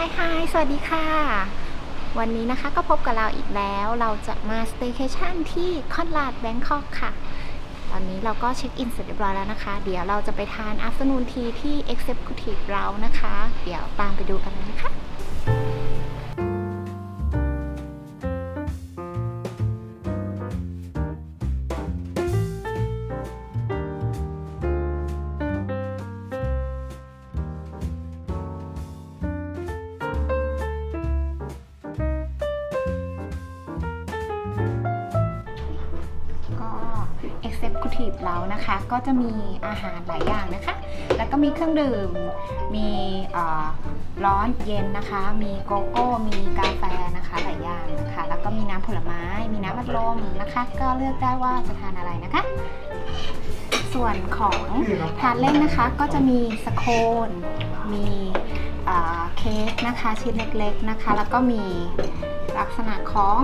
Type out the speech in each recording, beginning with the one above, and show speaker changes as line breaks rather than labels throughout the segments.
ฮายฮายสวัสดีค่ะ วันนี้นะคะก็พบกับเราอีกแล้ว เราจะมาสเต y c a t ชั่นที่คอนลาดแบงคอกค่ะ ตอนนี้เราก็เช็คอินเสร็จเรียบร้อยแล้วนะคะ เดี๋ยวเราจะไปทาน Afternoon Tea ที่ Executive เรานะคะ เดี๋ยวตามไปดูกันเลยนะคะ Executive เรานะคะ ก็จะมีอาหารหลายอย่างนะคะ แล้วก็มีเครื่องดื่ม มีร้อนเย็นนะคะ มีโกโก้ มีกาแฟนะคะ หลายอย่างนะคะ แล้วก็มีน้ำผลไม้ มีน้ำอัดลมนะคะ ก็เลือกได้ว่าจะทานอะไรนะคะ ส่วนของทานเล่นนะคะ ก็จะมีสโคน มีเอ่อเค้กนะคะ ชิ้นเล็กๆนะคะ แล้วก็มีลักษณะของ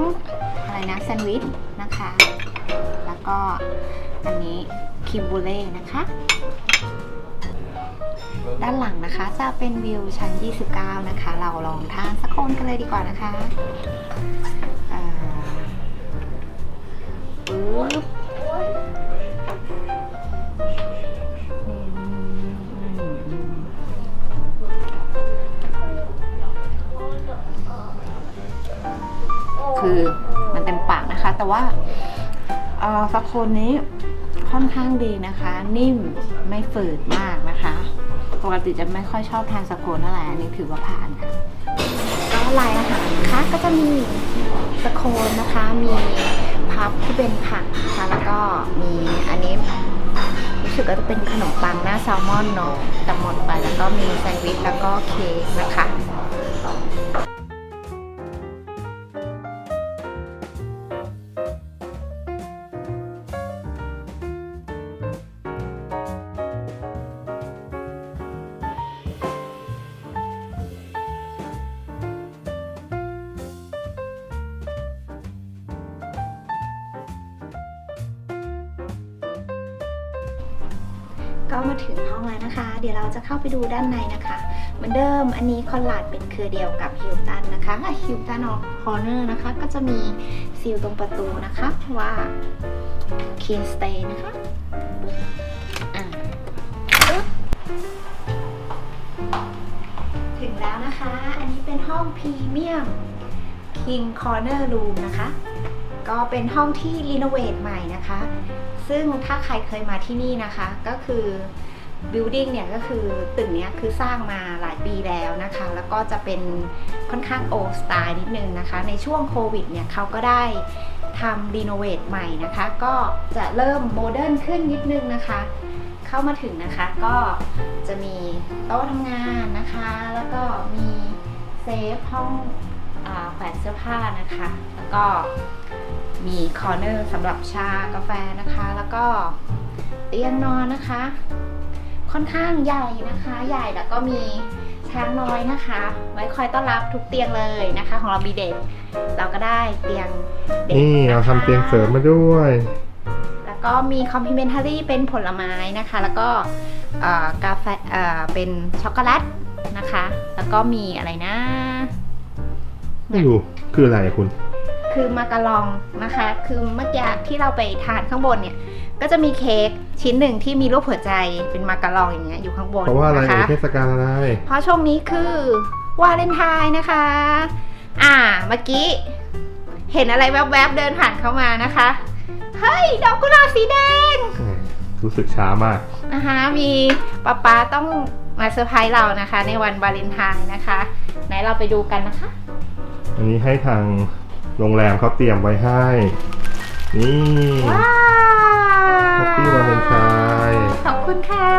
อะไรนะแซนด์วิชนะคะ แล้วก็ อันนี้คิมบูเล่นะคะ ด้านหลังนะคะจะเป็นวิวชั้น 29 นะคะ เราลองทานสักคนกันเลยดีกว่านะคะอ่าปึ๊บคือมันเต็มปากนะคะ แต่ว่าเอ่อฟักโคนนี้ ค่อนข้างดีนะคะ นิ่มไม่ฝืดมากนะคะ ปกติจะไม่ค่อยชอบทานสโคนเท่าไรอันนี้ถือว่าผ่านค่ะก็ลายอาหารนะคะก็จะมีสโคนนะคะ มีพับที่เป็นผักนะคะแล้วก็มีอันนี้รู้สึกว่าจะเป็นขนมปังหน้าแซลมอนเนาะแต่หมดไปแล้วก็มีแซนด์วิชแล้วก็เค้กนะคะ ก็มาถึงห้องแล้วนะคะ เดี๋ยวเราจะเข้าไปดูด้านในนะคะ เหมือนเดิมอันนี้คอนลาดเป็นเครือเดียวกับฮิลตันนะคะฮิลตันออคอร์เนอร์นะคะ ก็จะมีซีลตรงประตูนะคะว่า Keen Stay นะคะถึงแล้วนะคะ อันนี้เป็นห้องพรีเมียม King Corner Room นะคะ ก็เป็นห้องที่รีโนเวทใหม่นะคะ ซึ่งถ้าใครเคยมาที่นี่นะคะก็คือ building เนี่ยก็คือตึกเนี้ยคือสร้างมาหลายปีแล้วนะคะ แล้วก็จะเป็นค่อนข้างโอสไตล์นิดนึงนะคะ ในช่วงโควิดเนี่ยเขาก็ได้ทำรีโนเวทใหม่นะคะ ก็จะเริ่มโมเดิร์นขึ้นนิดนึงนะคะ เข้ามาถึงนะคะก็จะมีโต๊ะทำงานนะคะ แล้วก็มีเซฟห้องอแขวนเสื้อผ้านะคะ แล้วก็ มีคอร์เนอร์สำหรับชากาแฟนะคะ แล้วก็เตียงนอนนะคะ ค่อนข้างใหญ่นะคะ ใหญ่แล้วก็มีช้างน้อยนะคะ ไว้คอยต้อนรับทุกเตียงเลยนะคะ ของเรามีเด็ก เราก็ได้เตียงเด็ก
นี่เรา
นะคะ
ทำเตียงเสริมมาด้วย
แล้วก็มีคอมพ l เมนทารี่เป็นผลไม้นะคะ แล้วก็เอ่อกาแฟเอ่อเป็นช็อกโกแลตนะคะ แล้วก็มีอะไรนะ
ไม่รู้คืออะไรอะคุณ
คือมาการองนะคะ คือเมื่อกี้ที่เราไปทานข้างบนเนี่ย ก็จะมีเค้กชิ้นหนึ่งที่มีรูปหัวใจเป็นมาการองอย่างเงี้ยอยู่ข้างบน
เพราะว่าอะไร
นะ
เอ่
คะ
ยเทศกาลอะไร
เพราะช่วงนี้คือวาเลนไทน์นะคะ อ่าเมื่อกี้เห็นอะไรแวบๆเดินผ่านเข้ามานะคะ เฮ้ย ดอกกุหลาบสีแดง
รู้สึกช้ามาก
นะคะมีป๊าป๊าต้องมาเซอร์ไพรส์เรานะคะ ในวันวาเลนไทน์นะคะ ไหนเราไปดูกันนะคะ
อันนี้ให้ทาง โรงแรมเขาเตรียมไว้ให้ นี่
ว้า
แฮปปี้วาเลนไทน์
ขอบคุณค่ะ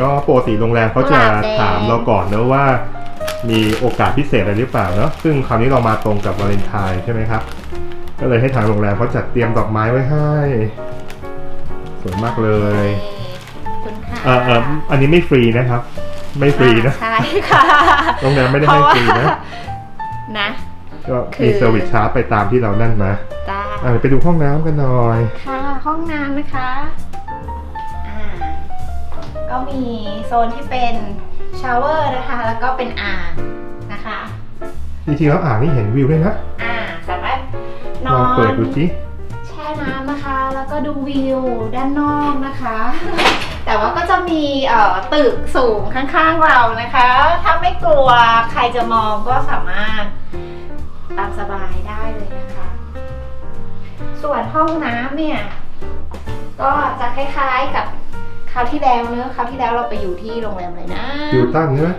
ก็ปกติโรงแรมเขาจะ
กุหลาบแดง
ถามเราก่อนนะว่า มีโอกาสพิเศษอะไรหรือเปล่าเนาะซึ่งคราวนี้เรามาตรงกับวาเลนไทน์ใช่ไหมครับ ก็เลยให้ทางโรงแรมเขาจัดเตรียมดอกไม้ไว้ให้ สวยมากเลย
ขอบคุณค่ะ
เออเอออันนี้ไม่ฟรีนะครับ ไม่ฟรีนะ
ใช่ค่ะ
โรงแรมไม่ได้ให้ฟรีนะ
นะ
ก็
คือ
มีเซอร์วิสชาร์จไปตามที่เรานั่นมา
จ้า
อะเดี๋ยวไปดูห้องน้ำกันหน่อย
ค่ะห้องน้ำนะคะอ่าก็มีโซนที่เป็นชาวเวอร์นะคะ แล้วก็เป็นอ่าง
จริงๆแล้วอ่างนี่เห็นวิวด้วยนะ
อ่าสามารถน
ล
อ
องเปิด
น
ดูสิ
แช่น้ำนะคะ แล้วก็ดูวิวด้านนอกนะคะ แต่ว่าก็จะมีเอ่อตึกสูงข้างๆเรานะคะ ถ้าไม่กลัวใครจะมองก็สามารถ ตามสบายได้เลยนะคะ ส่วนห้องน้ำเนี่ย ก็จะคล้ายๆกับคราวที่แล้วเนอะคราวที่แล้วเราไปอยู่ที่โรงแรมเลยนะ
วิวตั้งใช่ไหม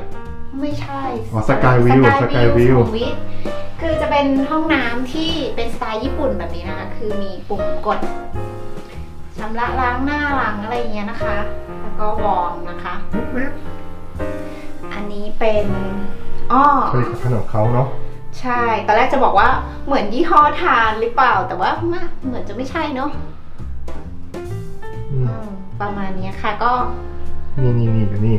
ไม่ใช่
อ๋อ Sky View Sky View
สุขุมวิทคือจะเป็นห้องน้ำที่เป็นสไตล์ญี่ปุ่นแบบนี้นะคะ คือมีปุ่มกดชำระล้างหน้าล้างอะไรอย่างเงี้ยนะคะ แล้วก็วอร์มนะคะ
แว๊บ
อันนี้เป็นอ้อ
ๆผลิตภัณฑ์ของเขาเนาะ
ใช่ ตอนแรกจะบอกว่าเหมือนยี่ห้อทานหรือเปล่า แต่ว่ามาเหมือนจะไม่ใช่เนาะ
อืม
อืมประมาณเนี้ยค่ะก็
นี่นี่นี่เดี๋ยวนี่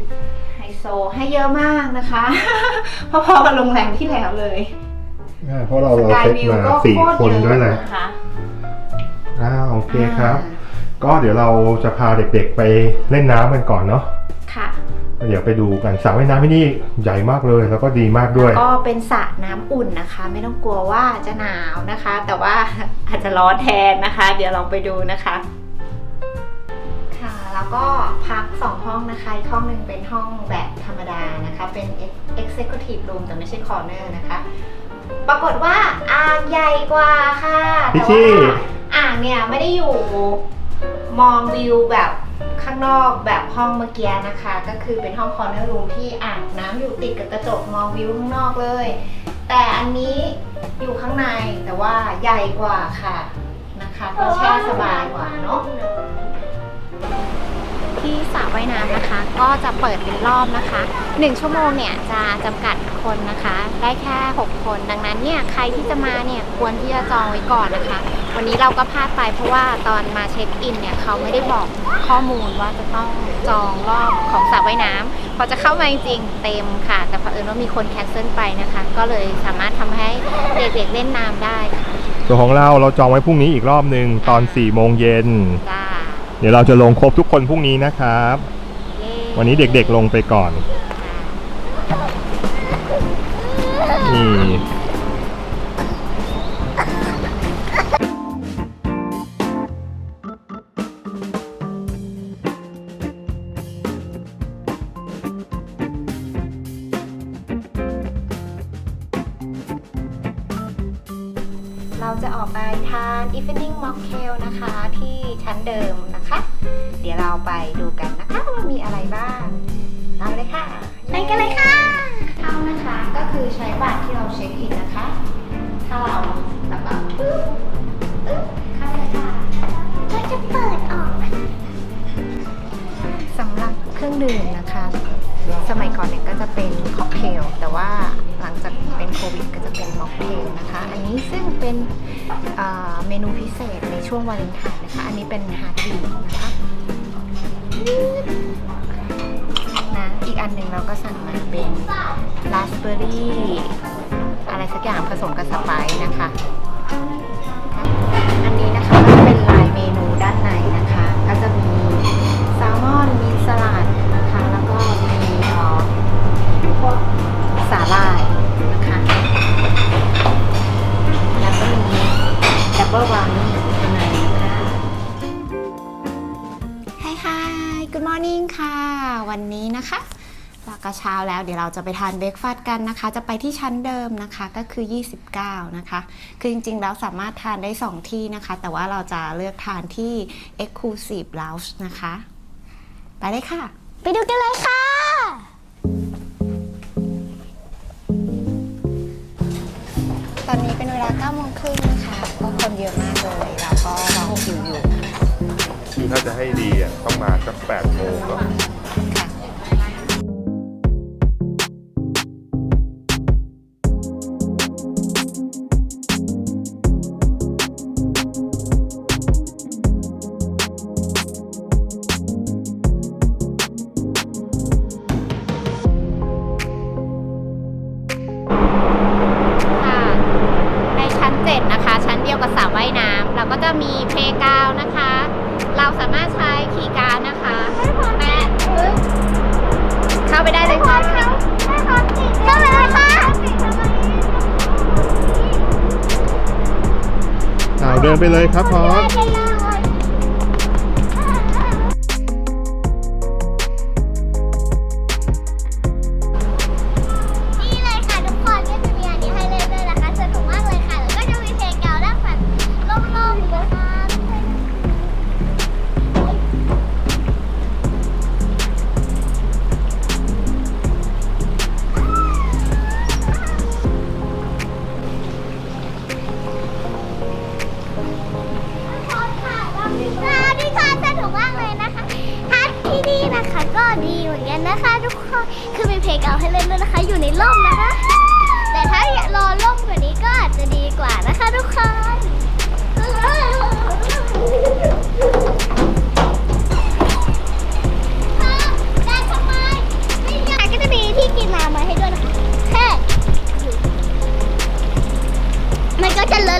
ไฮโซให้เยอะมากนะคะ พอๆกับโรงแรมที่แล้วเลย
อ่าเพราะเราเรา
สกาย
เซต
วิว
มา
ก็
สี่
โคตร
คน
เย
ด้วย
อะ
เลย
นะคะ
อ่าโอเคครับ
อ่า
ก็เดี๋ยวเราจะพาเด็กๆไปเล่นน้ำกันก่อนเนาะ
ค่ะ
เดี๋ยวไปดูกันสระว่ายน้ำที่นี่ใหญ่มากเลยแล้วก็ดีมากด้วย
ก็เป็นสระน้ำอุ่นนะคะ ไม่ต้องกลัวว่าจะหนาวนะคะ แต่ว่าอาจจะร้อนแทนนะคะ เดี๋ยวลองไปดูนะคะ ค่ะ แล้วก็พักสองห้องนะคะอีกห้องหนึ่งเป็นห้องแบบธรรมดานะคะ เป็น Executive Room แต่ไม่ใช่ Corner นะคะ ปรากฏว่าอ่างใหญ่กว่าค่ะ
พี่
แต่
ชี่
ว่าอ่างเนี่ยไม่ได้อยู่ มองวิวแบบข้างนอกแบบห้องเมื่อกี้นะคะ ก็คือเป็นห้องคอเนอร์รูมที่อ่างน้ำอยู่ติดกับกระจกมองวิวข้างนอกเลย แต่อันนี้อยู่ข้างในแต่ว่าใหญ่กว่าค่ะนะคะก็แช่สบายกว่าเนาะ ที่สระว่ายน้ำนะคะ ก็จะเปิดเป็นรอบนะคะ 1 ชั่วโมงเนี่ยจะจำกัดคนนะคะ ได้แค่ 6 คน ดังนั้นเนี่ยใครที่จะมาเนี่ยควรที่จะจองไว้ก่อนนะคะ วันนี้เราก็พลาดไปเพราะว่าตอนมาเช็คอินเนี่ยเขาไม่ได้บอกข้อมูลว่าจะต้องจองรอบของสระว่ายน้ำพอจะเข้ามาจริงๆเต็มค่ะ แต่เผอิญว่ามีคนแคนเซิลไปนะคะ ก็เลยสามารถทำให้เด็กๆเล่นน้ำได้ค่ะ
ส่วนของเราเราจองไว้พรุ่งนี้อีกรอบหนึ่งตอน4ี่โมงเย็น
จ้า
เดี๋ยวเราจะลงครบทุกคนพรุ่งนี้นะครับ
เย้
วันนี้เด็กๆลงไปก่อนนี่
ช่วงวาเลนไทน์นะคะ อันนี้เป็นฮาร์ดดีนะคะนะ จะไปทานเบรกฟาสต์กันนะคะ จะไปที่ชั้นเดิมนะคะก็คือ 29 นะคะ คือจริงๆแล้วสามารถทานได้ 2 ที่นะคะ แต่ว่าเราจะเลือกทานที่ Exclusive Lounge นะคะ ไปเลยค่ะ
ไปดูกันเลยค่ะ
ตอนนี้เป็นเวลา9โมงครึ่งนะคะก็คนเยอะมากเลยเราก็รอคิวอยู่
คือถ้าจะให้ดีอะต้องมาสัก8โมงเนา
มีเพลกาวนะคะ เราสามารถใช้คีย์การ์ดนะคะแม่เข้าไปได้เลยค่ะ
เพ่อเดิ
นไปเลยครับพร้อม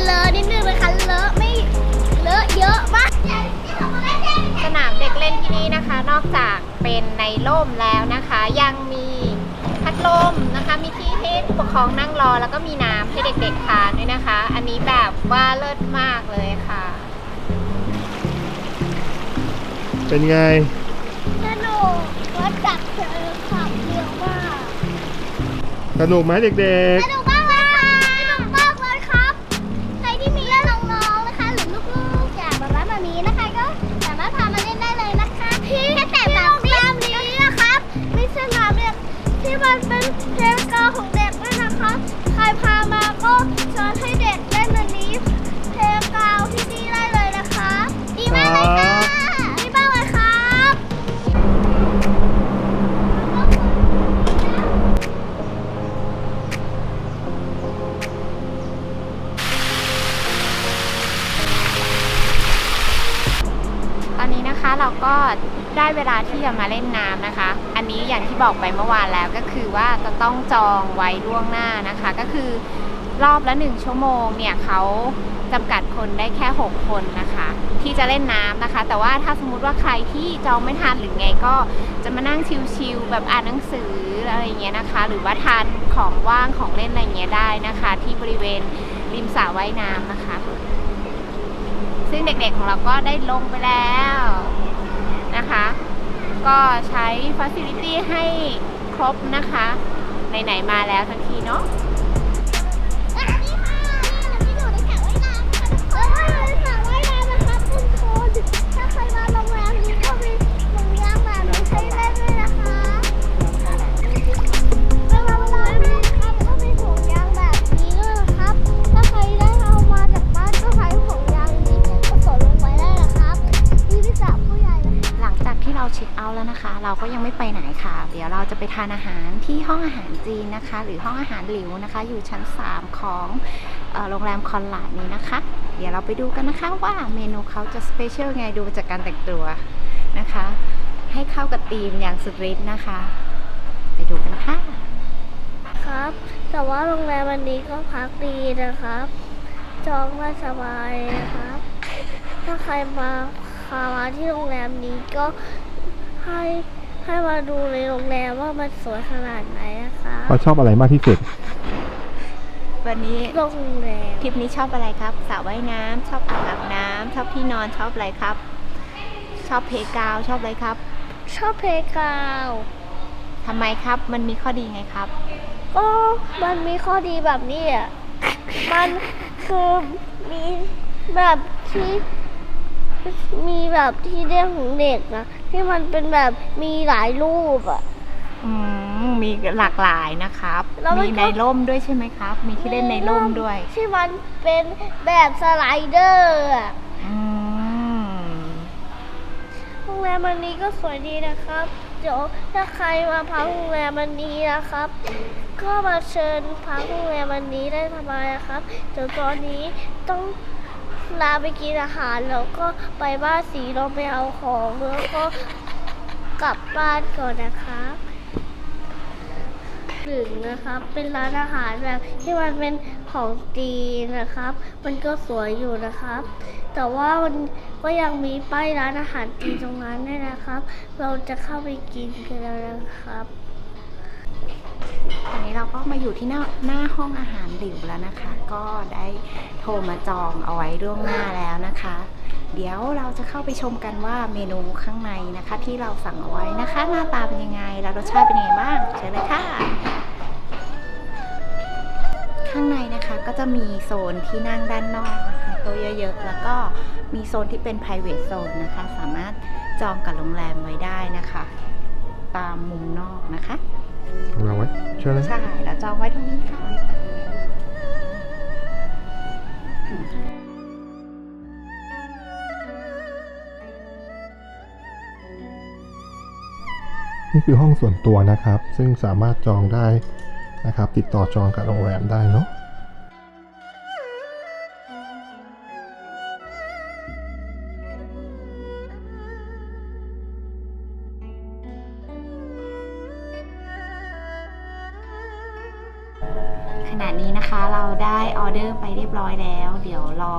เลอะๆนิดนึงนะคะเลอะไม่เลอะเยอะมาก
สนามเด็กเล่นที่นี่นะคะ นอกจากเป็นในร่มแล้วนะคะ ยังมีพัดลมนะคะมีที่ให้ผู้ปกครองนั่งรอ แล้วก็มีน้ำให้เด็กๆทานด้วยนะคะ อันนี้แบบว่าเลิศมากเลยค่ะ
เป็นไง
สนุกรถจักรเธอขับเร็วมาก
สนุกไหมเด็ก
สนุก เวลาที่
จะมาเล่นน้ำนะคะ อันนี้อย่างที่บอกไปเมื่อวานแล้วก็คือว่าจะต้องจองไว้ล่วงหน้านะคะ ก็คือรอบละหนึ่งชั่วโมงเนี่ยเขาจำกัดคนได้แค่ 6 คนนะคะ ที่จะเล่นน้ำนะคะ แต่ว่าถ้าสมมติว่าใครที่จองไม่ทันหรือไงก็จะมานั่งชิลๆแบบอ่านหนังสืออะไรเงี้ยนะคะ หรือว่าทานของว่างของเล่นอะไรเงี้ยได้นะคะ ที่บริเวณริมสระว่ายน้ำนะคะ ซึ่งเด็กๆของเราก็ได้ลงไปแล้ว นะคะ ก็ใช้ฟ a ซิลิตี้ให้ครบนะคะ ไหน ๆ มาแล้วทั้งทีเนาะ
ไปทา
นอาหารที่ห้องอาหารจีนนะคะ หรือห้องอาหารหลิวนะคะ อยู่ชั้น 3 ของออโรงแรมคอนหลาดนี้นะคะ เดี๋ยวเราไปดูกันนะคะว่าเมนูเขาจะสเปเชียลไงดูจากการแต่งตัวนะคะ ให้เข้ากับธีมอย่างสุดฤทธิ์นะคะ ไปดูกันค่ะ
ครับ แต่ว่าโรงแรมวันนี้ก็พักดีนะครับ จองได้สบายนะครับ ถ้าใครมาคามาที่โรงแรมนี้ก็ให้ ให้มาดูในโรงแรมว่ามันสวยขนาดไหนนะคะ
ๆเขาชอบอะไรมากที่สุด
วันนี้
โรงแรม
ทริปนี้ชอบอะไรครับสระว่ายน้ำชอบอ่างอาบน้ำชอบที่นอนชอบอะไรครับ ชอบเพลย์กราวด์ชอบอะไรครับ
ชอบเพลงกราวด์
ทำไมครับมันมีข้อดีไงครับ
ก็มันมีข้อดีแบบนี้อะมันคือมีแบบที่ มีแบบที่เล่นของเด็กนะ ที่มันเป็นแบบมีหลายรูปอะ
อืมมีหลากหลายนะครับ
แล้วมัน
มี
ก็
ในร่มด้วยใช่ไหมครับ มีที่เล่นในร่มด้วย
ที่มันเป็นแบบสไลเดอร์อะ
อืม
โรงแรมวันนี้ก็สวยดีนะครับ เดี๋ยวถ้าใครมาพักโรงแรมวันนี้นะครับ ก็มาเชิญพักโรงแรมวันนี้ได้สบายนะครับเดี๋ยวตอนนี้ต้อง ลาไปกินอาหารแล้วก็ไปบ้านสีเราไปเอาของแล้วก็กลับบ้านก่อนนะคะถึงนะครับ เป็นร้านอาหารแบบที่มันเป็นของจีนนะครับ มันก็สวยอยู่นะครับ แต่ว่ามันก็ยังมีป้ายร้านอาหารจีนตรงนั้นด้วยนะครับ เราจะเข้าไปกินกันแล้วนะครับ
ตอนนี้เราก็มาอยู่ที่หน้าหน้าห้องอาหารหลิวแล้วนะคะ ก็ได้โทรมาจองเอาไว้ล่วงหน้าแล้วนะคะ เดี๋ยวเราจะเข้าไปชมกันว่าเมนูข้างในนะคะ ที่เราสั่งเอาไว้นะคะ หน้าตาเป็นยังไงแล้วรสชาติเป็นยังไงบ้างเชิญเลยค่ะ ข้างในนะคะก็จะมีโซนที่นั่งด้านนอกนะคะโต๊ะเยอะๆแล้วก็มีโซนที่เป็น private zone นะคะ สามารถจองกับโรงแรมไว้ได้นะคะ ตามมุมนอกนะคะ
ของเราไว้เชิญเลย
ใช่แล้วจองไว้ตรงนี้ค่ะ
นี่คือห้องส่วนตัวนะครับ ซึ่งสามารถจองได้นะครับ ติดต่อจองกับโรงแรมได้เนาะ
ขณะนี้นะคะเราได้ออเดอร์ไปเรียบร้อยแล้ว เดี๋ยวรอ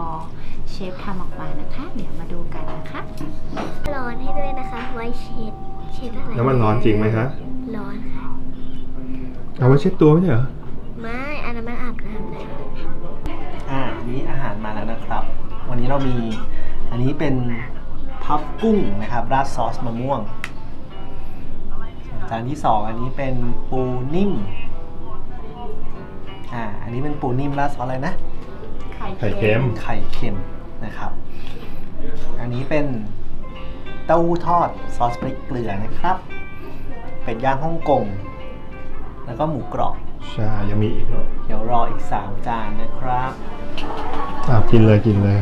เชฟทำออกมานะคะ เดี๋ยวมาดูกันนะคะ
ร้อนให้ด้วยนะคะ ไว้เช็ดเช็ดอะไร
แล้วมันร้อนจริงไหมคะ
ร้อนค่ะ
เอาไว้เช็ดตัวไม่ใช่เหรอ
ไม่อันนั้นมันอาบน้ำแล้ว
อ่าอันนี้อาหารมาแล้วนะครับ วันนี้เรามีอันนี้เป็นพัฟกุ้งนะครับราดซอสมะม่วง จานที่สองอันนี้เป็นปูนิ่ม อ่า อันนี้เป็นปูนิ่มราดซอสอะไรนะ
ไข่
ไข่เค็ม
ไข่เค็มนะครับ อันนี้เป็นเต้าหู้ทอดซอสพริกเกลือนะครับ เป็ดย่างฮ่องกง แล้วก็หมูกรอบ
ใช่ ยังมีอีกเนาะ
เดี๋ยวรออีก 3 จานนะครับ
อะกินเลยกินเลย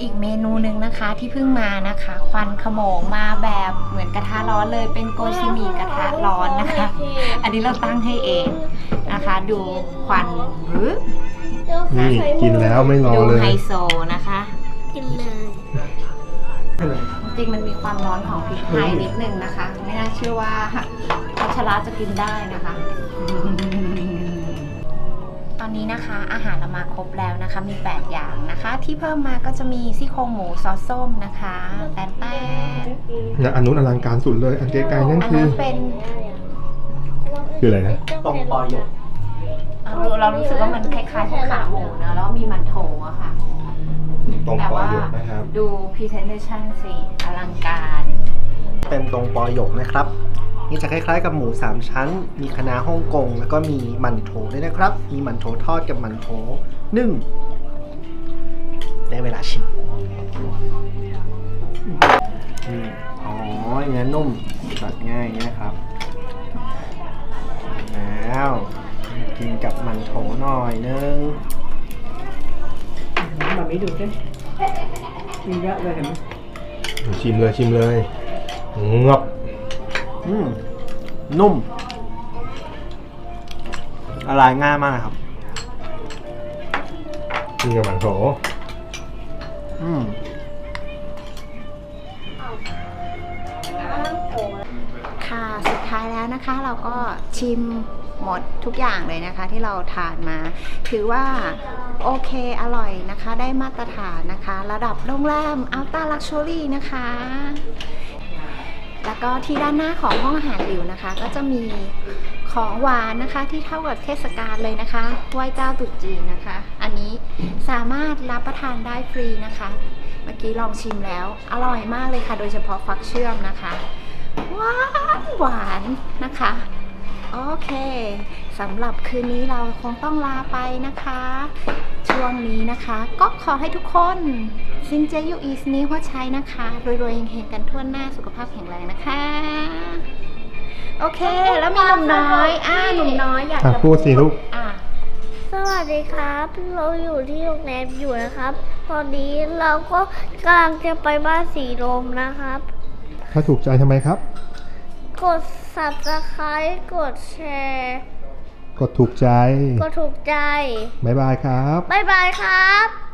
อีกเมนูหนึ่งนะคะที่เพิ่งมานะคะ ควันขโมงมาแบบเหมือนกระทะร้อนเลยเป็นโกชิมิกระทะร้อนนะคะ อันนี้เราตั้งให้เองนะคะ ดูควันหรือ
นี่กินแล้วไม่รอ
ดู
เลย
ไฮโซนะคะ
กินเลย
จริงมันมีความร้อนของพริกไทยนิดนึงนะคะ ไม่น่าเชื่อว่าพัชระจะกินได้นะคะต อนนี้นะคะ อาหารเรามาครบแล้วนะคะ มี 8 อย่างนะคะ ที่เพิ่มมาก็จะมีซี่โครงหมูซอสส้มนะคะแตนแตน
เนี่ยอันนู้นอลังการสุดเลย อันไกลๆนั่น
อัน
คือ
นั้นเป็น
คืออะไรนะ
ตรงปอหยก
เราเรารู้สึกว่ามันคล้ายๆพวกขาหมูนะแล้วมีมันโถอะค่ะ
ตรง
แต่
ปอ
ว่า
หยกนะครับ
ดู presentation สิอลังการ
เป็นตรงปอหยกนะครับ นี่จะคล้ายๆกับหมู 3 ชั้น มีคะน้าฮ่องกง แล้วก็มีมันโถด้วยนะครับ มีมันโถทอดกับมันโถนึ่ง ได้เวลาชิมอืมอ๋ออย่างนี้นนุ่มตัดง่ายอย่างนี้นะครับ แล้วกินกับมันโถหน่อยนึง
แบบนี้ดูสิมีเยอะเลยเห็นไหม
ชิมเลยชิมเลยงบ
อืมนุ่มละลายง่ายมากครับ
กินกับหมันโถ
อืม
ค่ะสุดท้ายแล้วนะคะ เราก็ชิมหมดทุกอย่างเลยนะคะที่เราทานมา ถือว่าโอเคอร่อยนะคะ ได้มาตรฐานนะคะ ระดับโรงแรมอัลต้าลักชัวรี่นะคะแล้ว ก็ที่ด้านหน้าของห้องอาหารหลิวนะคะ ก็จะมีของหวานนะคะที่เท่ากับเทศกาลเลยนะคะไหว้เจ้าตรุษจีนนะคะ อันนี้สามารถรับประทานได้ฟรีนะคะ เมื่อกี้ลองชิมแล้ว อร่อยมากเลยค่ะ โดยเฉพาะฟักเชื่อมนะคะหวานหวานนะคะ โอเคสำหรับคืนนี้เราคงต้องลาไปนะคะ ช่วงนี้นะคะ ก็ขอให้ทุกคนซินเจยูอีสนี้หัวใช้นะคะ รวยๆเฮงๆกันทั่วหน้าสุขภาพแข็งแรงนะคะ โอเค แล้วมีหนุ่มน้อย อ่าหนุ่มน้อยอยาก
อะ
จะ
พูดสิลูก
อะ
สวัสดีครับ เราอยู่ที่โรงแรมอยู่นะครับ ตอนนี้เราก็กำลังจะไปบ้านสีลมนะครับ
ถ้าถูกใจทำไมครับ
กด subscribe กดแชร์
กดถูกใจ
กดถูกใจ
บ๊ายบายครับ
บ๊ายบายครับ